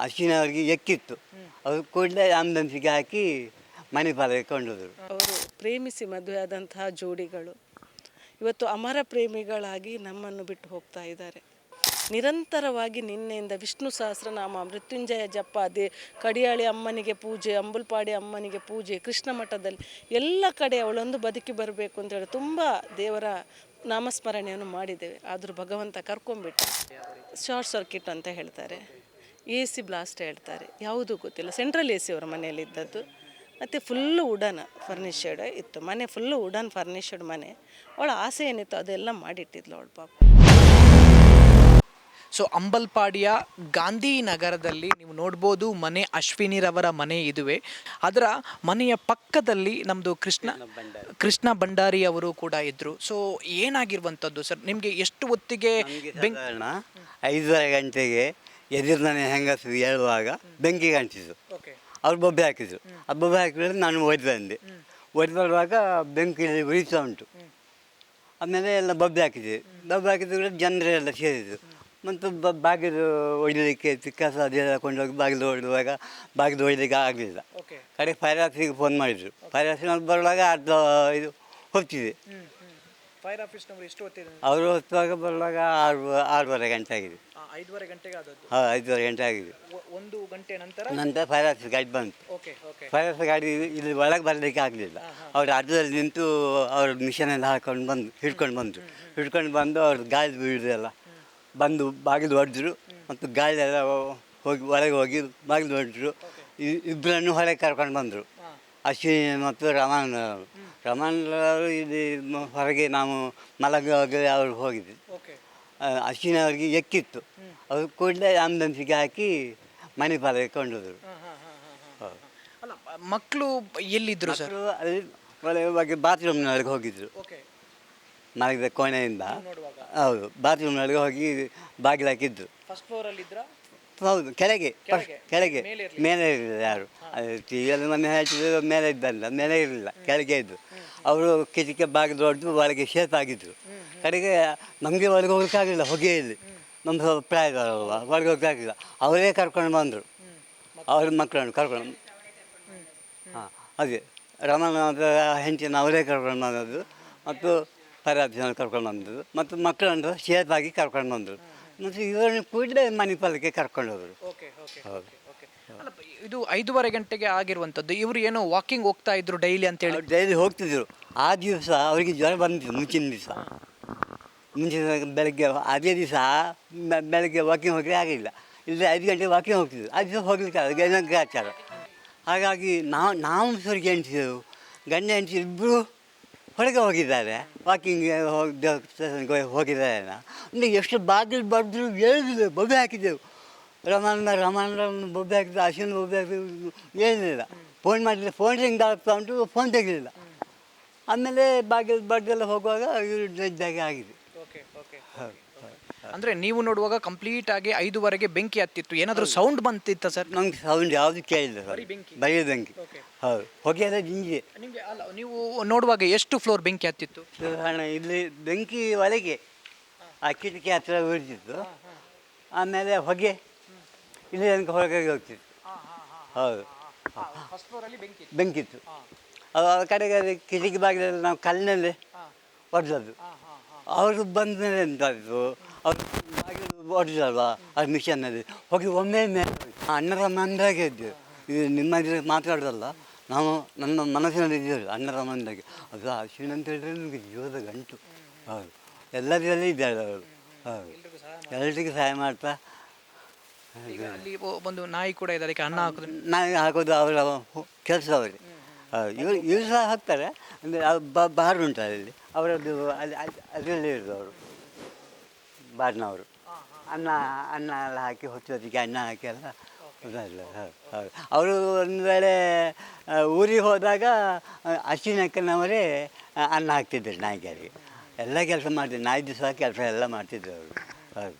ಅಶ್ವಿನವರಿಗೆ ಎಕ್ಕಿತ್ತು. ಅವ್ರು ಕೂಡಲೇ ಆಂಬುಲೆನ್ಸಿಗೆ ಹಾಕಿ ಮಣಿಪಾಲಕ್ಕೆ ಕೊಂಡೋದ್ರು. ಅವರು ಪ್ರೇಮಿಸಿ ಮದುವೆಯಾದಂತಹ ಜೋಡಿಗಳು. ಇವತ್ತು ಅಮರ ಪ್ರೇಮಿಗಳಾಗಿ ನಮ್ಮನ್ನು ಬಿಟ್ಟು ಹೋಗ್ತಾ ಇದ್ದಾರೆ. ನಿರಂತರವಾಗಿ ನಿನ್ನೆಯಿಂದ ವಿಷ್ಣು ಸಹಸ್ರನಾಮ, ಮೃತ್ಯುಂಜಯ ಜಪ, ದೇ, ಕಡಿಯಾಳಿ ಅಮ್ಮನಿಗೆ ಪೂಜೆ, ಅಂಬುಲ್ಪಾಡಿ ಅಮ್ಮನಿಗೆ ಪೂಜೆ, ಕೃಷ್ಣ ಮಠದಲ್ಲಿ ಎಲ್ಲ ಕಡೆ ಅವಳೊಂದು ಬದುಕಿ ಬರಬೇಕು ಅಂತೇಳಿ ತುಂಬ ದೇವರ ನಾಮಸ್ಮರಣೆಯನ್ನು ಮಾಡಿದ್ದೇವೆ. ಆದರೂ ಭಗವಂತ ಕರ್ಕೊಂಬಿಟ್ಟು ಶಾರ್ಟ್ ಸರ್ಕಿಟ್ ಅಂತ ಹೇಳ್ತಾರೆ. ಎ ಸಿ ಬ್ಲಾಸ್ಟ್ ಹೇಳ್ತಾರೆ. ಯಾವುದೂ ಗೊತ್ತಿಲ್ಲ. ಸೆಂಟ್ರಲ್ ಎ ಸಿ ಅವರ ಮನೆಯಲ್ಲಿ ಇದ್ದದ್ದು ಮತ್ತು ಫುಲ್ಲು ವುಡನ್ ಫರ್ನಿಷಡ್ ಇತ್ತು. ಮನೆ ಫುಲ್ಲು ವುಡನ್ ಫರ್ನಿಷಡ್ ಮನೆ. ಅವಳ ಆಸೆ ಏನಿತ್ತು ಅದೆಲ್ಲ ಮಾಡಿಟ್ಟಿದ್ಲು ಅವಳು ಪಾಪ. ಸೊ ಅಂಬಲ್ಪಾಡಿಯ ಗಾಂಧಿ ನಗರದಲ್ಲಿ ನೀವು ನೋಡ್ಬೋದು ಮನೆ ಅಶ್ವಿನಿರವರ ಮನೆ ಇದುವೆ. ಅದರ ಮನೆಯ ಪಕ್ಕದಲ್ಲಿ ನಮ್ಮದು ಕೃಷ್ಣ ಕೃಷ್ಣ ಭಂಡಾರಿ ಅವರು ಕೂಡ ಇದ್ದರು ಸೊ ಏನಾಗಿರುವಂಥದ್ದು ಸರ್? ನಿಮಗೆ ಎಷ್ಟು ಹೊತ್ತಿಗೆ ಬೆಂಕಿ ಸಾಧಾರಣ ಐದೂವರೆ ಗಂಟೆಗೆ ಎದುರಿನ ಹೆಂಗಸರು ಹೇಳುವಾಗ ಬೆಂಕಿ ಓಕೆ. ಅವ್ರು ಬೊಬ್ಬೆ ಹಾಕಿದ್ರು. ಆ ಬೊಬ್ಬೆ ಹಾಕಿದ್ರೆ ನಾನು ಒಯ್ದು ಬಂದೆ ಒಯ್ದು ಬರುವಾಗ ಬೆಂಕಿಯಲ್ಲಿ ಉರಿತಾ ಉಂಟು. ಆಮೇಲೆ ಎಲ್ಲ ಬೊಬ್ಬೆ ಹಾಕಿದ್ದೆ ಬೊಬ್ಬೆ ಹಾಕಿದ್ರೆ ಜನರೆಲ್ಲ ಸೇರಿದ್ರು. ಮತ್ತು ಬ ಬಾಗಿಲು ಹೊಡಿಲಿಕ್ಕೆ ಕಸ ಅದೆಲ್ಲ ಕೊಂಡೋಗಿ ಬಾಗಿಲು ಹೊಡೆಯುವಾಗ ಬಾಗಿಲು ಹೊಡಿಲಿಕ್ಕೆ ಆಗಲಿಲ್ಲ. ಕಡೆ ಫೈರ್ ಆಫೀಸಿಗೆ ಫೋನ್ ಮಾಡಿದರು. ಫೈರ್ ಆಫೀಸಿನಲ್ಲಿ ಬರುವಾಗ ಅರ್ಧ ಇದು ಹೊತ್ತಿದೆ ಫೈರ್ ಆಫೀಸ್ನವರು ಎಷ್ಟು ಹೊತ್ತಿದೆ ಅವರು ಹೊತ್ತಾಗ ಬರುವಾಗ ಆರು ಆರೂವರೆ ಗಂಟೆ ಆಗಿದೆ. ಐದುವರೆ ಗಂಟೆಗೆ ಆದದ್ದು. ಹಾಂ ಐದೂವರೆ ಗಂಟೆ ಆಗಿದೆ. ಒಂದು ಗಂಟೆ ನಂತರ? ನಂತರ ಫೈರ್ ಆಫೀಸ್ ಗಾಡಿ ಬಂತು. Okay okay. ಫೈರ್ ಆಫೀಸ್ ಗಾಡಿ ಇಲ್ಲಿ ಒಳಗೆ ಬರಲಿಕ್ಕೆ ಆಗಲಿಲ್ಲ. ಅವ್ರು ಅರ್ಧದಲ್ಲಿ ನಿಂತು ಅವ್ರ ಮಿಷನೆಲ್ಲ ಹಾಕೊಂಡು ಬಂದು ಹಿಡ್ಕೊಂಡು ಬಂದರು. ಹಿಡ್ಕೊಂಡು ಬಂದು ಅವ್ರ ಗಾಳಿ ಬೀಳಿದೆಲ್ಲ ಬಂದು ಬಾಗಿಲು ಹೊಡೆದ್ರು ಮತ್ತು ಗಾಳಿ ಎಲ್ಲ ಹೋಗಿ ಒಳಗೆ ಹೋಗಿ ಬಾಗಿಲು ಹೊಡೆದ್ರು ಇಬ್ಬರನ್ನು ಹೊರಗೆ ಕರ್ಕೊಂಡು ಬಂದರು. ಅಶ್ವಿನಿ ಮತ್ತು ರಮಾನ್ ರಮಾನ್ ಅವರು ಇಲ್ಲಿ ಮ- ಹೊರಗೆ ನಾವು ಮಲಗುವಾಗ ಅವರು ಹೋಗಿದ್ವಿ. ಓಕೆ. ಅಶ್ವಿನಿ ಅವರಿಗೆ ಎಕ್ಕಿತ್ತು. ಅವರು ಕೂಡಲೇ ಆಂಬುಲೆನ್ಸಿಗೆ ಹಾಕಿ ಮಣಿಪಾಲಕ್ಕೆ ಕೊಂಡೋದ್ರು. ಹೌದು. ಅಲ್ಲ ಮಕ್ಕಳು ಎಲ್ಲಿದ್ರು ಸರ್? ಮಕ್ಕಳು ಅಲ್ಲಿ ಒಳಗೆ ಬಾತ್ರೂಮ್ನೊಳಗೆ ಹೋಗಿದ್ರು. ಓಕೆ. ಮಲಗಿದ ಕೋಣೆಯಿಂದ. ನೋಡುವಾಗ. ಹೌದು ಬಾತ್ರೂಮ್ನೊಳಗೆ ಹೋಗಿ ಬಾಗಿಲು ಹಾಕಿದ್ರು ಫಸ್ಟ್ ಹೌದು ಕೆಳಗೆ ಕೆಳಗೆ? ಮೇಲೆ ಇರಲಿಲ್ಲ ಯಾರು? ಟಿ ವಿಯಲ್ಲಿ ಮೊನ್ನೆ ಹೇಳ್ತಿದ್ರು ಮೇಲೆ ಇದ್ದಲ್ಲ ಮೇಲೆ ಇರಲಿಲ್ಲ ಕೆಳಗೆ ಇದ್ದು. ಅವರು ಕಿಟಕಿ ಬಾಗಿಲು ದೊಡ್ಡದು ಒಳಗೆ ಶೇಪ್ ಆಗಿದ್ರು. ಕಡೆಗೆ ನಮಗೆ ಒಳಗೆ ಹೋಗೋಕ್ಕಾಗಲಿಲ್ಲ ಹೊಗೆಯಲ್ಲಿ ನಮ್ಮದು ಪ್ರಾಯದವರಲ್ವ ಒಳಗೆ ಹೋಗೋಕ್ಕಾಗಲಿಲ್ಲ. ಅವರೇ ಕರ್ಕೊಂಡು ಬಂದರು. ಅವ್ರ ಮಕ್ಕಳನ್ನು ಕರ್ಕೊಂಡು ಹಾಂ ಅದೇ ರಮಣ ಹೆಂಡತಿನ ಅವರೇ ಕರ್ಕೊಂಡು ಬಂದದ್ದು. ಮತ್ತು ಪರಾಧಿನ ಕರ್ಕೊಂಡು ಬಂದದ್ದು. ಮತ್ತು ಮಕ್ಕಳನ್ನು ಶೇಪ್ ಆಗಿ ಕರ್ಕೊಂಡು ಬಂದರು. ಮತ್ತು ಇವರನ್ನು ಕೂಡಲೇ ಮಣಿಪಾಲಕ್ಕೆ ಕರ್ಕೊಂಡು ಹೋದರು. ಓಕೆ ಓಕೆ ಹೌದು. ಓಕೆ ಅಲ್ಲ ಇದು ಐದೂವರೆ ಗಂಟೆಗೆ ಆಗಿರುವಂಥದ್ದು ಇವರು ಏನೋ ವಾಕಿಂಗ್ ಹೋಗ್ತಾ ಇದ್ರು ಡೈಲಿ ಅಂತೇಳಿ ಹೇಳಿ. ಡೈಲಿ ಹೋಗ್ತಿದ್ರು. ಆ ದಿವಸ ಅವರಿಗೆ ಜ್ವರ ಬಂದಿತ್ತು ಮುಂಚಿನ ದಿವಸ. ಮುಂಚಿನ ಬೆಳಗ್ಗೆ ಅದೇ ದಿವಸ ಬೆಳಗ್ಗೆ ವಾಕಿಂಗ್ ಹೋಗಲಿಕ್ಕೆ ಆಗಲಿಲ್ಲ ಇಲ್ಲಿ ಐದು ಗಂಟೆಗೆ ವಾಕಿಂಗ್ ಹೋಗ್ತಿದ್ರು. ಆ ದಿವಸ ಹೋಗ್ಲಿಕ್ಕೆ ಆಗಲ್ಲ ಗ್ರಾಚಾರ ಹಾಗಾಗಿ ನಾವು ನಾವು ಸರಿಗೆ ಎಣಿಸಿದೆವು ಗಂಡ ಹೆಂಡತಿ ಇಬ್ಬರು ಹೊರಗೆ ಹೋಗಿದ್ದಾರೆ. ವಾಕಿಂಗ್ ಹೋಗಿ ಹೋಗಿದ್ದಾರೆ ಅಂದರೆ ಎಷ್ಟು ಬಾಗಿಲು ಬಡಿದ್ರು ಹೇಳಿದ್ರು ಬೊಬ್ಬೆ ಹಾಕಿದ್ದೆವು. ರಮಾನ ರಮಾನ ಬೊಬ್ಬೆ ಹಾಕಿದ್ದು, ಅಶ್ವಿನ ಬೊಬ್ಬೆ ಹಾಕಿದ್ದು, ಏನಿಲ್ಲ. ಫೋನ್ ಮಾಡಿದ್ರೆ ಫೋನ್ ರಿಂಗ್ ಆಗ್ತಾ ಉಂಟು ಫೋನ್ ತೆಗಲಿಲ್ಲ. ಆಮೇಲೆ ಬಾಗಿಲು ಬಡ್ದೆಲ್ಲ ಹೋಗುವಾಗ ಇವರು ಆಗಿದೆ. ಅಂದ್ರೆ ನೀವು ನೋಡುವಾಗ ಕಂಪ್ಲೀಟ್ ಆಗಿ ಐದುವರೆಗೆ ಬೆಂಕಿ ಹತ್ತಿತ್ತು. ಏನಾದರೂ ಸೌಂಡ್ ಬಂತಿತ್ತ ಸರ್? ನಮ್ಗೆ ಸೌಂಡ್ ಯಾವುದು ಕೇಳಿಲ್ಲ ಸರ್. ಬೆಂಕಿ. ಬರೀ ಬೆಂಕಿ. ಹೌದು. ಹೊಗೆ ಎಲ್ಲ ನಿಮಗೆ ಅಲ್ಲ ನೀವು ನೋಡುವಾಗ ಎಷ್ಟು ಫ್ಲೋರ್ ಬೆಂಕಿ ಹತ್ತಿತ್ತು? ಇಲ್ಲಿ ಬೆಂಕಿ ಒಳಗೆ ಆ ಕಿಟಕಿ ಹತ್ತಿರ ಉಳಿದಿತ್ತು ಆಮೇಲೆ ಹೊಗೆ ಇಲ್ಲಿ ತನಕ ಹೊಗೆ ಹೋಗ್ತಿತ್ತು. ಹೌದು. ಫಸ್ಟ್ ಫ್ಲೋರಲ್ಲಿ ಬೆಂಕಿ ಬೆಂಕಿತ್ತು ಅದು ಆ ಕಡೆಗೆ ಕಿಟಕಿ ಬಾಗಿಲಲ್ಲಿ ನಾವು ಕಲ್ಲಿನಲ್ಲಿ ಹೊಡೆದದ್ದು ಅವರು ಬಂದ ಮೇಲೆ ಎಂತಾಯಿತು? ಅವರು ಬಾಗಿಲು ಹೊಡೆದಲ್ವಾ ಅದು ಮಿಷನ್ನಲ್ಲಿ. ಹೋಗಿ ಒಮ್ಮೆ ಮೇಲೆ ಅಣ್ಣರ ಮಂದಾಗೆ ಇದ್ದೇವೆ ಇದು ನಿಮ್ಮ ಇದ್ರೆ ಮಾತಾಡೋದಲ್ಲ? ನಾವು ನನ್ನ ಮನಸ್ಸಿನಲ್ಲಿ ಇದ್ದೇವೆ ಅಣ್ಣರ ಮಂದಾಗೆ ಅದು ಅಶ್ವಿನ್ ಅಂತ ಹೇಳಿದ್ರೆ ನಿಮಗೆ ಜೀವದ ಗಂಟು. ಹೌದು. ಎಲ್ಲದರಲ್ಲಿ ಇದ್ದಾರೆ ಅವರು. ಹೌದು. ಎಲ್ಲರಿಗೂ ಸಹಾಯ ಮಾಡ್ತಾ? ಅಲ್ಲಿ ಒಂದು ನಾಯಿ ಕೂಡ ಇದೆ ಅದಕ್ಕೆ ಅನ್ನ ಹಾಕೋದು. ನಾಯಿ ಹಾಕೋದು ಅವರ ಕೆಲಸ ಅವರಿಗೆ. ಇವರು ಸಹ ಹಾಕ್ತಾರೆ. ಅಂದರೆ ಬಾರ್ ಉಂಟು ಅಲ್ಲಿ. ಅವರದ್ದು ಅಲ್ಲಿ ಅದರಲ್ಲಿ ಇರೋದು ಅವರು. ಬಾರ್ನವರು ಅನ್ನ ಅನ್ನ ಎಲ್ಲ ಹಾಕಿ ಹೊತ್ತಿಗೆ ಅನ್ನ ಹಾಕಿ ಎಲ್ಲ ಹೌದು ಹೌದು. ಅವರು ಒಂದು ವೇಳೆ ಊರಿಗೆ ಹೋದಾಗ ಅಶ್ವಿನಕ್ಕನವರೇ ಅನ್ನ ಹಾಕ್ತಿದ್ದರು ನಾಯಿಗಾರಿಗೆ ಎಲ್ಲ ಕೆಲಸ ಮಾಡ್ತಿದ್ರು. ನಾಯಿ ದಿವಸ ಕೆಲಸ ಎಲ್ಲ ಮಾಡ್ತಿದ್ರು ಅವರು. ಹೌದು.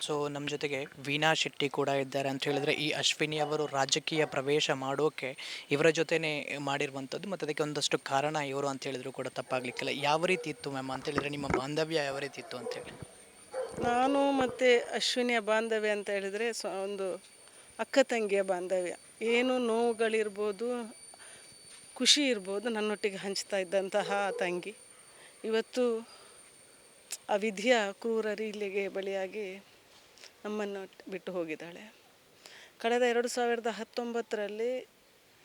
ಸೊ ನಮ್ಮ ಜೊತೆಗೆ ವೀಣಾ ಶೆಟ್ಟಿ ಕೂಡ ಇದ್ದಾರೆ ಅಂತ ಹೇಳಿದ್ರೆ, ಈ ಅಶ್ವಿನಿ ಅವರು ರಾಜಕೀಯ ಪ್ರವೇಶ ಮಾಡೋಕೆ ಇವರ ಜೊತೆನೆ ಮಾಡಿರುವಂಥದ್ದು, ಮತ್ತು ಅದಕ್ಕೆ ಒಂದಷ್ಟು ಕಾರಣ ಇವರು ಅಂತ ಹೇಳಿದ್ರು ಕೂಡ ತಪ್ಪಾಗ್ಲಿಕ್ಕಿಲ್ಲ. ಯಾವ ರೀತಿ ಇತ್ತು ಮ್ಯಾಮ್ ಅಂತ ಹೇಳಿದ್ರೆ, ನಿಮ್ಮ ಬಾಂಧವ್ಯ ಯಾವ ರೀತಿ ಇತ್ತು ಅಂತೇಳಿ ನಾನು ಮತ್ತು ಅಶ್ವಿನಿಯ ಬಾಂಧವ್ಯ ಅಂತ ಹೇಳಿದರೆ, ಸೊ, ಒಂದು ಅಕ್ಕ ತಂಗಿಯ ಬಾಂಧವ್ಯ. ಏನು ನೋವುಗಳಿರ್ಬೋದು, ಖುಷಿ ಇರ್ಬೋದು, ನನ್ನೊಟ್ಟಿಗೆ ಹಂಚ್ತಾ ಇದ್ದಂತಹ ತಂಗಿ. ಇವತ್ತು ಆ ವಿಧಿಯ ಕ್ರೂರ ರೀಲಿಗೆ ಬಲಿಯಾಗಿ ನಮ್ಮನ್ನು ಬಿಟ್ಟು ಹೋಗಿದ್ದಾಳೆ. ಕಳೆದ ಎರಡು ಸಾವಿರದ ಹತ್ತೊಂಬತ್ತರಲ್ಲಿ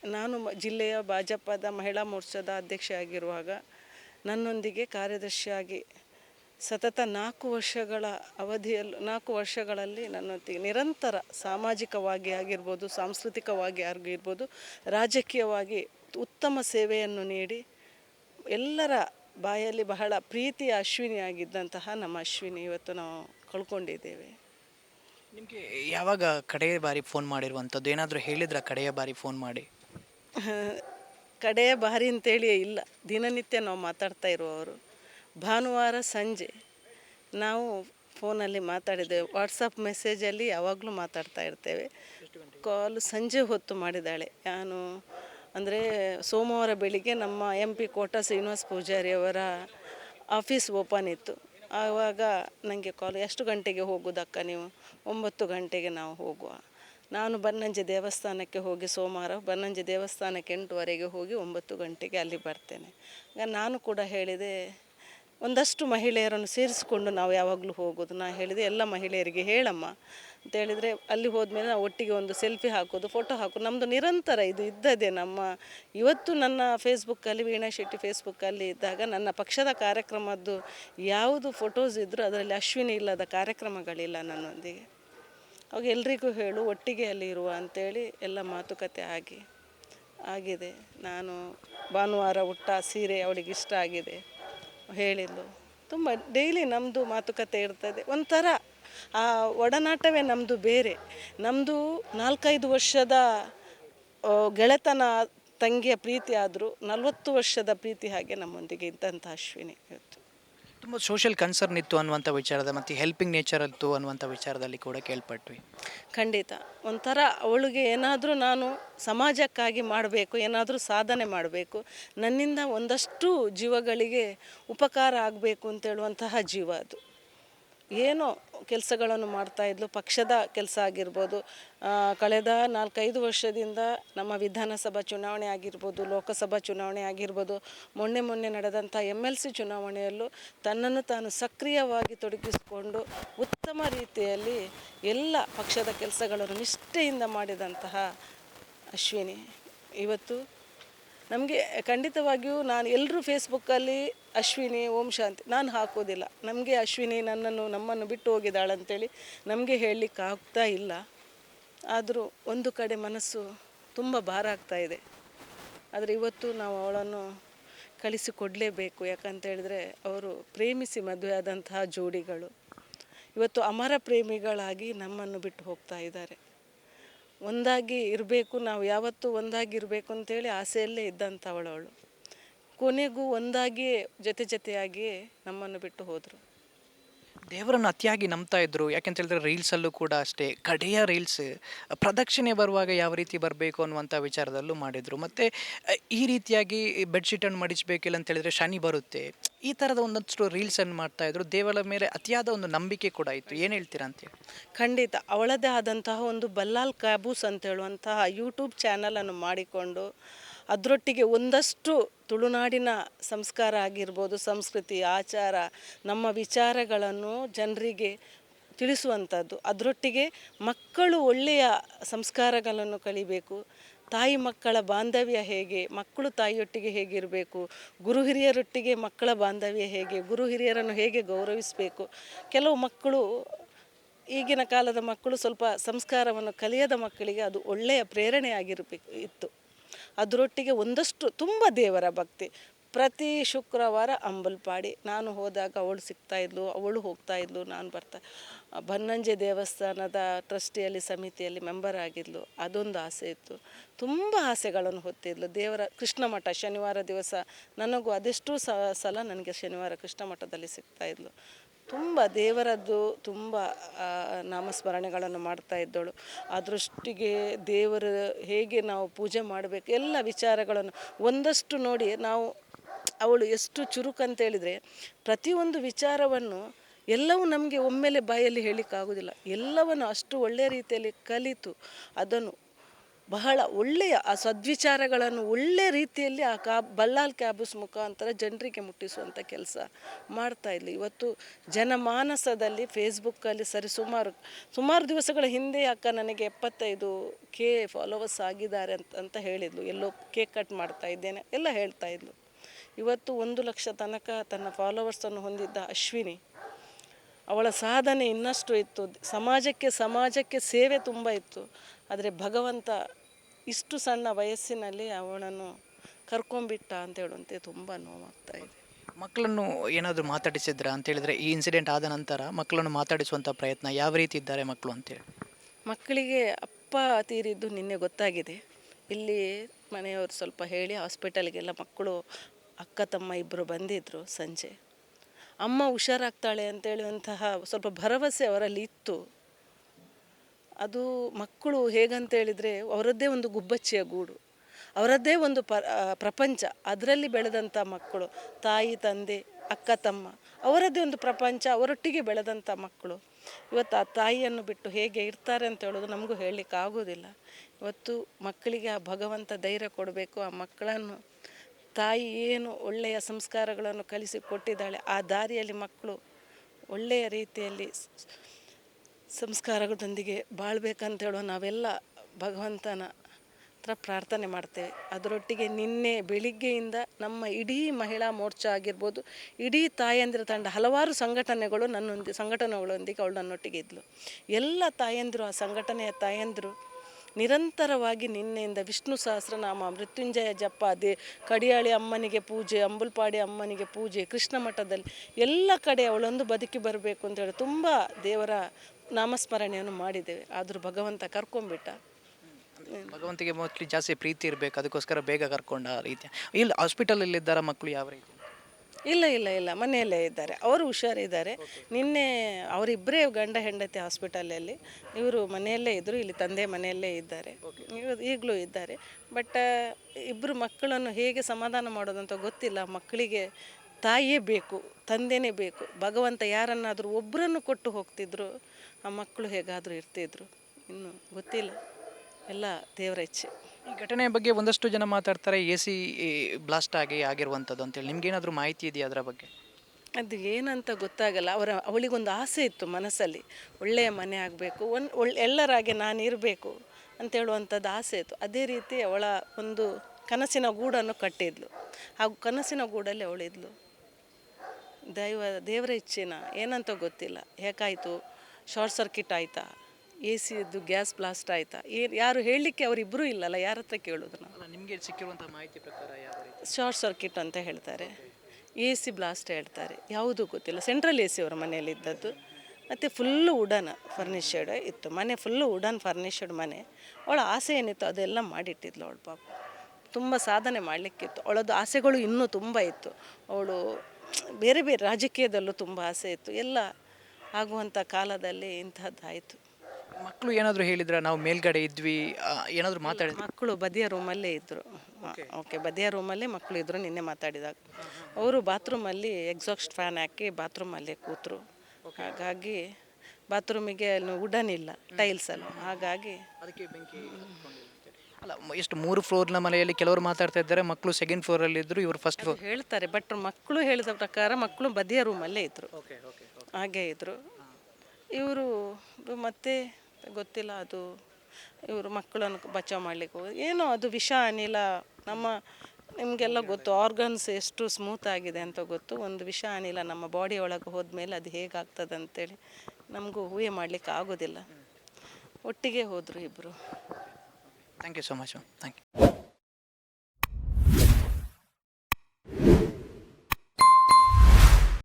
ನಾನು ಜಿಲ್ಲೆಯ ಭಾಜಪದ ಮಹಿಳಾ ಮೋರ್ಚಾದ ಅಧ್ಯಕ್ಷೆಯಾಗಿರುವಾಗ ನನ್ನೊಂದಿಗೆ ಕಾರ್ಯದರ್ಶಿಯಾಗಿ ಸತತ ನಾಲ್ಕು ವರ್ಷಗಳ ಅವಧಿಯಲ್ಲಿ ನಾಲ್ಕು ವರ್ಷಗಳಲ್ಲಿ ನನ್ನೊಂದಿಗೆ ನಿರಂತರ ಸಾಮಾಜಿಕವಾಗಿ ಆಗಿರ್ಬೋದು, ಸಾಂಸ್ಕೃತಿಕವಾಗಿ ಆಗಿರ್ಬೋದು, ರಾಜಕೀಯವಾಗಿ ಉತ್ತಮ ಸೇವೆಯನ್ನು ನೀಡಿ ಎಲ್ಲರ ಬಾಯಲ್ಲಿ ಬಹಳ ಪ್ರೀತಿಯ ಅಶ್ವಿನಿ ಆಗಿದ್ದಂತಹ ನಮ್ಮ ಅಶ್ವಿನಿ ಇವತ್ತು ನಾವು ಕಳ್ಕೊಂಡಿದ್ದೇವೆ. ನಿಮಗೆ ಯಾವಾಗ ಕಡೆಯ ಬಾರಿ ಫೋನ್ ಮಾಡಿರುವಂಥದ್ದು? ಏನಾದರೂ ಹೇಳಿದ್ರ ಕಡೆಯ ಬಾರಿ ಫೋನ್ ಮಾಡಿ? ಕಡೆಯ ಬಾರಿ ಅಂತೇಳಿ ಇಲ್ಲ. ದಿನನಿತ್ಯ ನಾವು ಮಾತಾಡ್ತಾ ಇರುವವರು. ಭಾನುವಾರ ಸಂಜೆ ನಾವು ಫೋನಲ್ಲಿ ಮಾತಾಡಿದ್ದೇವೆ. ವಾಟ್ಸಪ್ ಮೆಸೇಜಲ್ಲಿ ಯಾವಾಗಲೂ ಮಾತಾಡ್ತಾ ಇರ್ತೇವೆ. ಕಾಲ್ ಸಂಜೆ ಹೊತ್ತು ಮಾಡಿದ್ದಾಳೆ. ನಾನು ಅಂದರೆ ಸೋಮವಾರ ಬೆಳಿಗ್ಗೆ ನಮ್ಮ ಎಂ ಪಿ ಕೋಟ ಶ್ರೀನಿವಾಸ್ ಪೂಜಾರಿ ಅವರ ಆಫೀಸ್ ಓಪನ್ ಇತ್ತು. ಆವಾಗ ನನಗೆ ಕಾಲ್ ಎಷ್ಟು ಗಂಟೆಗೆ ಹೋಗೋದಕ್ಕ ನೀವು? ಒಂಬತ್ತು ಗಂಟೆಗೆ ನಾವು ಹೋಗುವ. ನಾನು ಬನ್ನಂಜೆ ದೇವಸ್ಥಾನಕ್ಕೆ ಹೋಗಿ ಸೋಮವಾರ, ಬನ್ನಂಜೆ ದೇವಸ್ಥಾನಕ್ಕೆ ಎಂಟುವರೆಗೆ ಹೋಗಿ ಒಂಬತ್ತು ಗಂಟೆಗೆ ಅಲ್ಲಿ ಬರ್ತೇನೆ. ಈಗ ನಾನು ಕೂಡ ಹೇಳಿದೆ ಒಂದಷ್ಟು ಮಹಿಳೆಯರನ್ನು ಸೇರಿಸಿಕೊಂಡು ನಾವು ಯಾವಾಗಲೂ ಹೋಗೋದು. ನಾನು ಹೇಳಿದೆ, ಎಲ್ಲ ಮಹಿಳೆಯರಿಗೆ ಹೇಳಮ್ಮ. ಅಂತ ಹೇಳಿದರೆ, ಅಲ್ಲಿ ಹೋದ್ಮೇಲೆ ನಾವು ಒಟ್ಟಿಗೆ ಒಂದು ಸೆಲ್ಫಿ ಹಾಕೋದು, ಫೋಟೋ ಹಾಕೋದು. ನಮ್ಮದು ನಿರಂತರ ಇದು ಇದ್ದದೆ ನಮ್ಮ, ಇವತ್ತು ನನ್ನ ಫೇಸ್ಬುಕ್ಕಲ್ಲಿ, ವೀಣಾ ಶೆಟ್ಟಿ ಫೇಸ್ಬುಕ್ಕಲ್ಲಿ ಇದ್ದಾಗ ನನ್ನ ಪಕ್ಷದ ಕಾರ್ಯಕ್ರಮದ್ದು ಯಾವುದು ಫೋಟೋಸ್ ಇದ್ದರೂ ಅದರಲ್ಲಿ ಅಶ್ವಿನಿ ಇಲ್ಲದ ಕಾರ್ಯಕ್ರಮಗಳಿಲ್ಲ ನನ್ನೊಂದಿಗೆ. ಅವಾಗ ಎಲ್ರಿಗೂ ಹೇಳು, ಒಟ್ಟಿಗೆ ಅಲ್ಲಿ ಇರುವ ಅಂತೇಳಿ ಎಲ್ಲ ಮಾತುಕತೆ ಆಗಿ, ಆಗಿದೆ. ನಾನು ಭಾನುವಾರ ಉಟ್ಟ ಸೀರೆ ಅವಳಿಗೆ ಇಷ್ಟ ಆಗಿದೆ. ಹೇಳಿದ್ಲು ತುಂಬ ಡೈಲಿ ನಮ್ಮದು ಮಾತುಕತೆ ಇರ್ತದೆ. ಒಂಥರ ಆ ಒಡನಾಟವೇ ನಮ್ಮದು ಬೇರೆ. ನಮ್ಮದು ನಾಲ್ಕೈದು ವರ್ಷದ ಗೆಳೆತನ ತಂಗಿಯ ಪ್ರೀತಿ ಆದರೂ ನಲವತ್ತು ವರ್ಷದ ಪ್ರೀತಿ ಹಾಗೆ ನಮ್ಮೊಂದಿಗೆ ಇದ್ದಂಥ ಅಶ್ವಿನಿ ಇವತ್ತು. ತುಂಬ ಸೋಷಿಯಲ್ ಕನ್ಸರ್ನ್ ಇತ್ತು ಅನ್ನುವಂಥ ವಿಚಾರದ ಮತ್ತು ಹೆಲ್ಪಿಂಗ್ ನೇಚರ್ ಇತ್ತು ಅನ್ನುವಂಥ ವಿಚಾರದಲ್ಲಿ ಕೂಡ ಕೇಳ್ಪಟ್ವಿ. ಖಂಡಿತ. ಒಂಥರ ಅವಳಿಗೆ ಏನಾದರೂ ನಾನು ಸಮಾಜಕ್ಕಾಗಿ ಮಾಡಬೇಕು, ಏನಾದರೂ ಸಾಧನೆ ಮಾಡಬೇಕು, ನನ್ನಿಂದ ಒಂದಷ್ಟು ಜೀವಗಳಿಗೆ ಉಪಕಾರ ಆಗಬೇಕು ಅಂತೇಳುವಂತಹ ಜೀವ ಅದು. ಏನೋ ಕೆಲಸಗಳನ್ನು ಮಾಡ್ತಾಯಿದ್ಲು ಪಕ್ಷದ ಕೆಲಸ ಆಗಿರ್ಬೋದು ಕಳೆದ ನಾಲ್ಕೈದು ವರ್ಷದಿಂದ ನಮ್ಮ ವಿಧಾನಸಭಾ ಚುನಾವಣೆ ಆಗಿರ್ಬೋದು, ಲೋಕಸಭಾ ಚುನಾವಣೆ ಆಗಿರ್ಬೋದು, ಮೊನ್ನೆ ಮೊನ್ನೆ ನಡೆದಂಥ ಎಂ ಎಲ್ ಸಿ ಚುನಾವಣೆಯಲ್ಲೂ ತನ್ನನ್ನು ತಾನು ಸಕ್ರಿಯವಾಗಿ ತೊಡಗಿಸಿಕೊಂಡು ಉತ್ತಮ ರೀತಿಯಲ್ಲಿ ಎಲ್ಲ ಪಕ್ಷದ ಕೆಲಸಗಳನ್ನು ನಿಷ್ಠೆಯಿಂದ ಮಾಡಿದಂತಹ ಅಶ್ವಿನಿ. ಇವತ್ತು ನಮಗೆ ಖಂಡಿತವಾಗಿಯೂ ನಾನು ಎಲ್ಲರೂ ಫೇಸ್ಬುಕ್ಕಲ್ಲಿ ಅಶ್ವಿನಿ, ಓಂ ಶಾಂತಿ, ನಾನು ಹಾಕೋದಿಲ್ಲ. ನಮಗೆ ಅಶ್ವಿನಿ ನನ್ನನ್ನು, ನಮ್ಮನ್ನು ಬಿಟ್ಟು ಹೋಗಿದ್ದಾಳಂತೇಳಿ ನಮಗೆ ಹೇಳಲಿಕ್ಕೆ ಆಗ್ತಾ ಇಲ್ಲ. ಆದರೂ ಒಂದು ಕಡೆ ಮನಸ್ಸು ತುಂಬ ಭಾರ ಆಗ್ತಾ ಇದೆ. ಆದರೆ ಇವತ್ತು ನಾವು ಅವಳನ್ನು ಕಳಿಸಿಕೊಡಲೇಬೇಕು. ಯಾಕಂತ ಹೇಳಿದರೆ ಅವರು ಪ್ರೇಮಿಸಿ ಮದುವೆ ಆದಂತಹ ಜೋಡಿಗಳು. ಇವತ್ತು ಅಮರ ಪ್ರೇಮಿಗಳಾಗಿ ನಮ್ಮನ್ನು ಬಿಟ್ಟು ಹೋಗ್ತಾ ಇದ್ದಾರೆ. ಒಂದಾಗಿ ಇರಬೇಕು, ನಾವು ಯಾವತ್ತೂ ಒಂದಾಗಿ ಇರಬೇಕು ಅಂತೇಳಿ ಆಸೆಯಲ್ಲೇ ಇದ್ದಂಥವಳು ಅವಳು ಕೊನೆಗೂ ಒಂದಾಗಿಯೇ ಜೊತೆ ಜೊತೆಯಾಗಿ ನಮ್ಮನ್ನು ಬಿಟ್ಟು ಹೋದರು. ದೇವರನ್ನು ಅತಿಯಾಗಿ ನಂಬ್ತಾ ಇದ್ರು ಯಾಕೆಂತ ಹೇಳಿದ್ರೆ ರೀಲ್ಸಲ್ಲೂ ಕೂಡ ಅಷ್ಟೇ, ಕಡೆಯ ರೀಲ್ಸ್ ಪ್ರದಕ್ಷಿಣೆ ಬರುವಾಗ ಯಾವ ರೀತಿ ಬರಬೇಕು ಅನ್ನುವಂಥ ವಿಚಾರದಲ್ಲೂ ಮಾಡಿದರು. ಮತ್ತು, ಈ ರೀತಿಯಾಗಿ ಬೆಡ್ಶೀಟನ್ನು ಮಡಿಸ್ಬೇಕಿಲ್ಲ ಅಂತ ಹೇಳಿದ್ರೆ ಶನಿ ಬರುತ್ತೆ. ಈ ಥರದ ಒಂದಷ್ಟು ರೀಲ್ಸನ್ನು ಮಾಡ್ತಾ ಇದ್ರು. ದೇವರ ಮೇಲೆ ಅತಿಯಾದ ಒಂದು ನಂಬಿಕೆ ಕೂಡ ಇತ್ತು. ಏನು ಹೇಳ್ತೀರಾ ಅಂತೇಳಿ ಖಂಡಿತ. ಅವಳದೇ ಆದಂತಹ ಒಂದು ಬಲ್ಲಾಲ್ ಕಾಬೂಸ್ ಅಂತ ಹೇಳುವಂತಹ ಯೂಟ್ಯೂಬ್ ಚಾನಲನ್ನು ಮಾಡಿಕೊಂಡು ಅದರೊಟ್ಟಿಗೆ ಒಂದಷ್ಟು ತುಳುನಾಡಿನ ಸಂಸ್ಕಾರ ಆಗಿರ್ಬೋದು, ಸಂಸ್ಕೃತಿ, ಆಚಾರ, ನಮ್ಮ ವಿಚಾರಗಳನ್ನು ಜನರಿಗೆ ತಿಳಿಸುವಂಥದ್ದು ಅದರೊಟ್ಟಿಗೆ ಮಕ್ಕಳು ಒಳ್ಳೆಯ ಸಂಸ್ಕಾರಗಳನ್ನು ಕಲಿಬೇಕು. ತಾಯಿ ಮಕ್ಕಳ ಬಾಂಧವ್ಯ ಹೇಗೆ, ಮಕ್ಕಳು ತಾಯಿಯೊಟ್ಟಿಗೆ ಹೇಗಿರಬೇಕು, ಗುರು ಹಿರಿಯರೊಟ್ಟಿಗೆ ಮಕ್ಕಳ ಬಾಂಧವ್ಯ ಹೇಗೆ, ಗುರು ಹಿರಿಯರನ್ನು ಹೇಗೆ ಗೌರವಿಸಬೇಕು. ಕೆಲವು ಮಕ್ಕಳು ಈಗಿನ ಕಾಲದ ಮಕ್ಕಳು ಸ್ವಲ್ಪ ಸಂಸ್ಕಾರವನ್ನು ಕಲಿಯದ ಮಕ್ಕಳಿಗೆ ಅದು ಒಳ್ಳೆಯ ಪ್ರೇರಣೆಯಾಗಿರಬೇಕು, ಇತ್ತು. ಅದರೊಟ್ಟಿಗೆ ಒಂದಷ್ಟು ತುಂಬ ದೇವರ ಭಕ್ತಿ. ಪ್ರತಿ ಶುಕ್ರವಾರ ಅಂಬಲ್ಪಾಡಿ ನಾನು ಹೋದಾಗ ಅವಳು ಸಿಗ್ತಾ ಇದ್ಲು, ಅವಳು ಹೋಗ್ತಾ ಇದ್ಲು, ನಾನು ಬರ್ತಾ, ಬನ್ನಂಜೆ ದೇವಸ್ಥಾನದ ಟ್ರಸ್ಟಿಯಲ್ಲಿ, ಸಮಿತಿಯಲ್ಲಿ ಮೆಂಬರ್ ಆಗಿದ್ಲು. ಅದೊಂದು ಆಸೆ ಇತ್ತು. ತುಂಬ ಆಸೆಗಳನ್ನು ಹೊತ್ತಿದ್ಲು. ದೇವರ ಕೃಷ್ಣ ಮಠ ಶನಿವಾರ ದಿವಸ ನನಗೂ ಅದೆಷ್ಟು ಸಲ ನನಗೆ ಶನಿವಾರ ಕೃಷ್ಣ ಮಠದಲ್ಲಿ ಸಿಗ್ತಾ ಇದ್ಲು. ತುಂಬ ದೇವರದ್ದು, ತುಂಬ ನಾಮಸ್ಮರಣೆಗಳನ್ನು ಮಾಡ್ತಾ ಇದ್ದಳು. ಅದೃಷ್ಟಿಗೆ ದೇವರ ಹೇಗೆ ನಾವು ಪೂಜೆ ಮಾಡಬೇಕು, ಎಲ್ಲ ವಿಚಾರಗಳನ್ನು ಒಂದಷ್ಟು ನೋಡಿ ನಾವು ಅವಳು ಎಷ್ಟು ಚುರುಕು ಅಂತ ಹೇಳಿದರೆ ಪ್ರತಿಯೊಂದು ವಿಚಾರವನ್ನು ಎಲ್ಲವೂ ನಮಗೆ ಒಮ್ಮೆಲೆ ಬಾಯಲ್ಲಿ ಹೇಳಲಿಕ್ಕಾಗೋದಿಲ್ಲ. ಎಲ್ಲವನ್ನು ಅಷ್ಟು ಒಳ್ಳೆಯ ರೀತಿಯಲ್ಲಿ ಕಲಿತು ಅದನ್ನು ಬಹಳ ಒಳ್ಳೆಯ ಆ ಸದ್ವಿಚಾರಗಳನ್ನು ಒಳ್ಳೆಯ ರೀತಿಯಲ್ಲಿ ಆ ಕಾ ಬಲ್ಲಾಲ್ ಕ್ಯಾಬ್ಸ್ ಮುಖಾಂತರ ಜನರಿಗೆ ಮುಟ್ಟಿಸುವಂಥ ಕೆಲಸ ಮಾಡ್ತಾ ಇಲ್ಲ ಇವತ್ತು ಜನಮಾನಸದಲ್ಲಿ ಫೇಸ್ಬುಕ್ಕಲ್ಲಿ ಸರಿ ಸುಮಾರು ಸುಮಾರು ದಿವಸಗಳ ಹಿಂದೆ ಅಕ್ಕ ನನಗೆ ಎಪ್ಪತ್ತೈದು ಕೆ ಫಾಲೋವರ್ಸ್ ಆಗಿದ್ದಾರೆ ಅಂತ ಅಂತ ಹೇಳಿದ್ಲು. ಎಲ್ಲೋ ಕೇಕ್ ಕಟ್ ಮಾಡ್ತಾ ಇದ್ದೇನೆ, ಎಲ್ಲ ಹೇಳ್ತಾ ಇದ್ಲು. ಇವತ್ತು ಒಂದು ಲಕ್ಷ ತನಕ ತನ್ನ ಫಾಲೋವರ್ಸನ್ನು ಹೊಂದಿದ್ದ ಅಶ್ವಿನಿ ಅವಳ ಸಾಧನೆ ಇನ್ನಷ್ಟು ಇತ್ತು. ಸಮಾಜಕ್ಕೆ ಸಮಾಜಕ್ಕೆ ಸೇವೆ ತುಂಬ ಇತ್ತು. ಆದರೆ ಭಗವಂತ ಇಷ್ಟು ಸಣ್ಣ ವಯಸ್ಸಿನಲ್ಲಿ ಅವಳನ್ನು ಕರ್ಕೊಂಬಿಟ್ಟ ಅಂತ ಹೇಳುವಂತೆ ತುಂಬ ನೋವಾಗ್ತಾ ಇದೆ. ಮಕ್ಕಳನ್ನು ಏನಾದರೂ ಮಾತಾಡಿಸಿದ್ರಾ ಅಂತ ಹೇಳಿದ್ರೆ ಈ ಇನ್ಸಿಡೆಂಟ್ ಆದ ನಂತರ ಮಕ್ಕಳನ್ನು ಮಾತಾಡಿಸುವಂಥ ಪ್ರಯತ್ನ ಯಾವ ರೀತಿ ಇದ್ದಾರೆ ಮಕ್ಕಳು ಅಂತೇಳಿ ಮಕ್ಕಳಿಗೆ ಅಪ್ಪ ತೀರಿದ್ದು ನಿನ್ನೆ ಗೊತ್ತಾಗಿದೆ. ಇಲ್ಲಿ ಮನೆಯವರು ಸ್ವಲ್ಪ ಹೇಳಿ ಹಾಸ್ಪಿಟಲ್ಗೆಲ್ಲ ಮಕ್ಕಳು ಅಕ್ಕ ತಮ್ಮ ಇಬ್ಬರು ಬಂದಿದ್ದರು ಸಂಜೆ. ಅಮ್ಮ ಹುಷಾರಾಗ್ತಾಳೆ ಅಂತೇಳುವಂತಹ ಸ್ವಲ್ಪ ಭರವಸೆ ಅವರಲ್ಲಿ ಇತ್ತು. ಅದು ಮಕ್ಕಳು ಹೇಗಂತೇಳಿದರೆ ಅವರದ್ದೇ ಒಂದು ಗುಬ್ಬಚ್ಚಿಯ ಗೂಡು, ಅವರದ್ದೇ ಒಂದು ಪ ಪ್ರಪಂಚ, ಅದರಲ್ಲಿ ಬೆಳೆದಂಥ ಮಕ್ಕಳು, ತಾಯಿ, ತಂದೆ, ಅಕ್ಕ, ತಮ್ಮ, ಅವರದ್ದೇ ಒಂದು ಪ್ರಪಂಚ, ಅವರೊಟ್ಟಿಗೆ ಬೆಳೆದಂಥ ಮಕ್ಕಳು. ಇವತ್ತು ಆ ತಾಯಿಯನ್ನು ಬಿಟ್ಟು ಹೇಗೆ ಇರ್ತಾರೆ ಅಂತ ಹೇಳೋದು ನಮಗೂ ಹೇಳಲಿಕ್ಕೆ ಆಗೋದಿಲ್ಲ ಇವತ್ತು ಮಕ್ಕಳಿಗೆ ಆ ಭಗವಂತ ಧೈರ್ಯ ಕೊಡಬೇಕು, ಆ ಮಕ್ಕಳನ್ನು ತಾಯಿ ಏನು ಒಳ್ಳೆಯ ಸಂಸ್ಕಾರಗಳನ್ನು ಕಲಿಸಿ ಕೊಟ್ಟಿದ್ದಾಳೆ ಆ ದಾರಿಯಲ್ಲಿ ಮಕ್ಕಳು ಒಳ್ಳೆಯ ರೀತಿಯಲ್ಲಿ ಸಂಸ್ಕಾರಗಳೊಂದಿಗೆ ಬಾಳ್ಬೇಕಂತ ಹೇಳುವ ನಾವೆಲ್ಲ ಭಗವಂತನ ಹತ್ರ ಪ್ರಾರ್ಥನೆ ಮಾಡ್ತೇವೆ. ಅದರೊಟ್ಟಿಗೆ ನಿನ್ನೆ ಬೆಳಿಗ್ಗೆಯಿಂದ ನಮ್ಮ ಇಡೀ ಮಹಿಳಾ ಮೋರ್ಚಾ ಆಗಿರ್ಬೋದು, ಇಡೀ ತಾಯಂದಿರ ತಂಡ, ಹಲವಾರು ಸಂಘಟನೆಗಳು ನನ್ನೊಂದಿ, ಸಂಘಟನೆಗಳೊಂದಿಗೆ ಅವಳು ನನ್ನೊಟ್ಟಿಗೆ ಇದ್ಲು. ಎಲ್ಲ ತಾಯಂದಿರು, ಆ ಸಂಘಟನೆಯ ತಾಯಂದಿರು ನಿರಂತರವಾಗಿ ನಿನ್ನೆಯಿಂದ ವಿಷ್ಣು ಸಹಸ್ರನಾಮ, ಮೃತ್ಯುಂಜಯ ಜಪ, ದೇ, ಕಡಿಯಾಳಿ ಅಮ್ಮನಿಗೆ ಪೂಜೆ, ಅಂಬುಲ್ಪಾಡಿ ಅಮ್ಮನಿಗೆ ಪೂಜೆ, ಕೃಷ್ಣ ಮಠದಲ್ಲಿ ಎಲ್ಲ ಕಡೆ ಅವಳೊಂದು ಬದುಕಿ ಬರಬೇಕು ಅಂತೇಳಿ ತುಂಬ ದೇವರ ನಾಮಸ್ಮರಣೆಯನ್ನು ಮಾಡಿದ್ದೇವೆ. ಆದರೂ ಭಗವಂತ ಕರ್ಕೊಂಬಿಟ್ಟ ಭಗವಂತಿಗೆ ಮೋಸ್ಟ್ಲಿ ಜಾಸ್ತಿ ಪ್ರೀತಿ ಇರಬೇಕು, ಅದಕ್ಕೋಸ್ಕರ ಬೇಗ ಕರ್ಕೊಂಡ ರೀತಿ. ಇಲ್ಲಿ ಹಾಸ್ಪಿಟಲಲ್ಲಿ ಇದ್ದಾರ ಮಕ್ಕಳು ಯಾವ ರೀತಿ? ಇಲ್ಲ ಇಲ್ಲ ಇಲ್ಲ. ಮನೆಯಲ್ಲೇ ಇದ್ದಾರೆ. ಅವರು ಹುಷಾರಿದ್ದಾರೆ. ನಿನ್ನೆ ಅವರಿಬ್ಬರೇ ಗಂಡ ಹೆಂಡತಿ ಹಾಸ್ಪಿಟಲಲ್ಲಿ. ಇವರು ಮನೆಯಲ್ಲೇ ಇದ್ದರು ಇಲ್ಲಿ ತಂದೆ ಮನೆಯಲ್ಲೇ ಇದ್ದಾರೆ. ಈಗಲೂ ಇದ್ದಾರೆ. ಬಟ್ ಇಬ್ಬರು ಮಕ್ಕಳನ್ನು ಹೇಗೆ ಸಮಾಧಾನ ಮಾಡೋದಂತ ಗೊತ್ತಿಲ್ಲ. ಮಕ್ಕಳಿಗೆ ತಾಯಿಯೇ ಬೇಕು, ತಂದೆನೇ ಬೇಕು. ಭಗವಂತ ಯಾರನ್ನಾದರೂ ಒಬ್ಬರನ್ನು ಕೊಟ್ಟು ಹೋಗ್ತಿದ್ರು. ಆ ಮಕ್ಕಳು ಹೇಗಾದರೂ ಇರ್ತಿದ್ರು. ಇನ್ನು ಗೊತ್ತಿಲ್ಲ. ಎಲ್ಲ ದೇವರ ಇಚ್ಛೆ. ಈ ಘಟನೆ ಬಗ್ಗೆ ಒಂದಷ್ಟು ಜನ ಮಾತಾಡ್ತಾರೆ ಎ ಸಿ ಬ್ಲಾಸ್ಟ್ ಆಗಿ ಆಗಿರುವಂಥದ್ದು ಅಂತೇಳಿ. ನಿಮ್ಗೇನಾದರೂ ಮಾಹಿತಿ ಇದೆಯಾ ಅದರ ಬಗ್ಗೆ? ಅದು ಏನಂತ ಗೊತ್ತಾಗಲ್ಲ. ಅವರ, ಅವಳಿಗೊಂದು ಆಸೆ ಇತ್ತು ಮನಸ್ಸಲ್ಲಿ. ಒಳ್ಳೆಯ ಮನೆ ಆಗಬೇಕು, ಒನ್ ಒಳ್ಳೆ ಎಲ್ಲರಾಗೆ ನಾನು ಇರಬೇಕು ಅಂತೇಳುವಂಥದ್ದು ಆಸೆ ಇತ್ತು. ಅದೇ ರೀತಿ ಅವಳ ಒಂದು ಕನಸಿನ ಗೂಡನ್ನು ಕಟ್ಟಿದ್ಲು. ಹಾಗೂ ಕನಸಿನ ಗೂಡಲ್ಲಿ ಅವಳಿದ್ಲು. ದೈವ, ದೇವರ ಇಚ್ಛೆನ ಏನಂತ ಗೊತ್ತಿಲ್ಲ. ಯಾಕಾಯಿತು ಶಾರ್ಟ್ ಸರ್ಕಿಟ್ ಆಯಿತಾ? ಎ ಸಿದು ಗ್ಯಾಸ್ ಬ್ಲಾಸ್ಟ್ ಆಯ್ತಾ? ಏನು ಯಾರು ಹೇಳಲಿಕ್ಕೆ ಅವರಿಬ್ಬರೂ ಇಲ್ಲಲ್ಲ? ಯಾರ ಹತ್ರ ಕೇಳೋದು ನಾವು? ನಿಮಗೆ ಸಿಕ್ಕಿರುವಂಥ ಮಾಹಿತಿ ಪ್ರಕಾರ ಶಾರ್ಟ್ ಸರ್ಕಿಟ್ ಅಂತ ಹೇಳ್ತಾರೆ. ಎ ಸಿ ಬ್ಲಾಸ್ಟ್ ಹೇಳ್ತಾರೆ. ಯಾವುದೂ ಗೊತ್ತಿಲ್ಲ. ಸೆಂಟ್ರಲ್ ಎ ಸಿ ಅವರ ಮನೆಯಲ್ಲಿ ಇದ್ದದ್ದು. ಮತ್ತು ಫುಲ್ಲು ವುಡನ್ ಫರ್ನಿಷಡ್ ಇತ್ತು. ಮನೆ ಫುಲ್ಲು ಉಡನ್ ಫರ್ನಿಷಡ್ ಮನೆ. ಅವಳ ಆಸೆ ಏನಿತ್ತು ಅದೆಲ್ಲ ಮಾಡಿಟ್ಟಿದ್ಲು ಅವಳು ಪಾಪ. ತುಂಬ ಸಾಧನೆ ಮಾಡಲಿಕ್ಕಿತ್ತು. ಅವಳದ್ದು ಆಸೆಗಳು ಇನ್ನೂ ತುಂಬ ಇತ್ತು. ಅವಳು ಬೇರೆ ಬೇರೆ ರಾಜಕೀಯದಲ್ಲೂ ತುಂಬ ಆಸೆ ಇತ್ತು. ಎಲ್ಲ ಆಗುವಂಥ ಕಾಲದಲ್ಲಿ ಇಂಥದ್ದಾಯಿತು ಮಕ್ಕಳು ಏನಾದರೂ ಹೇಳಿದ್ರೆ ನಾವು ಮೇಲ್ಗಡೆ ಇದ್ವಿ ಆ, ಏನಾದರೂ ಮಾತಾಡಿ ಮಕ್ಕಳು ಬದಿಯ ರೂಮಲ್ಲೇ ಇದ್ದರು ಓಕೆ ಬದಿಯ ರೂಮಲ್ಲೇ ಮಕ್ಕಳು ಇದ್ದರು ನಿನ್ನೆ ಮಾತಾಡಿದಾಗ. ಅವರು ಬಾತ್ರೂಮಲ್ಲಿ ಎಕ್ಸಾಸ್ಟ್ ಫ್ಯಾನ್ ಹಾಕಿ ಬಾತ್ರೂಮಲ್ಲೇ ಕೂತರು. ಹಾಗಾಗಿ ಬಾತ್ರೂಮಿಗೆ ವುಡನ್ ಇಲ್ಲ ಟೈಲ್ಸ್ ಅಲ್ಲ ಹಾಗಾಗಿ ಅದಕ್ಕೆ ಬೆಂಕಿ ಅಲ್ಲ ಮ- ಎಷ್ಟು ಮೂರು ಫ್ಲೋರ್ನ ಮನೆಯಲ್ಲಿ ಕೆಲವರು ಮಾತಾಡ್ತಾ ಇದ್ದಾರೆ ಮಕ್ಕಳು ಸೆಕೆಂಡ್ ಫ್ಲೋರಲ್ಲಿ ಇದ್ರು ಇವರು ಫಸ್ಟ್ ಫ್ಲೋರ್ ಹೇಳ್ತಾರೆ ಬಟ್ ಮಕ್ಕಳು ಹೇಳಿದ ಪ್ರಕಾರ ಮಕ್ಕಳು ಬದಿಯ ರೂಮಲ್ಲೇ ಇದ್ದರು ಓಕೆ ಓಕೆ ಹಾಗೆ ಇದ್ದರು ಇವರು ಮತ್ತೆ ಗೊತ್ತಿಲ್ಲ ಅದು ಇವರು ಮಕ್ಕಳನ್ನು ಬಚಾವ್ ಮಾಡಲಿಕ್ಕೆ ಹೋಗಿ ಏನೋ ಅದು ವಿಷ ಅನಿಲ, ನಮ್ಮ ನಿಮಗೆಲ್ಲ ಗೊತ್ತು ಆರ್ಗನ್ಸ್ ಎಷ್ಟು ಸ್ಮೂತ್ ಆಗಿದೆ ಅಂತ ಗೊತ್ತು. ಒಂದು ವಿಷ ಅನಿಲ ನಮ್ಮ ಬಾಡಿ ಒಳಗೆ ಹೋದ್ಮೇಲೆ ಅದು ಹೇಗಾಗ್ತದೆ ಅಂತೇಳಿ ನಮಗೂ ಊಹೆ ಮಾಡಲಿಕ್ಕೆ ಆಗೋದಿಲ್ಲ. ಒಟ್ಟಿಗೆ ಹೋದರು ಇಬ್ಬರು thank you so much ma'am thank you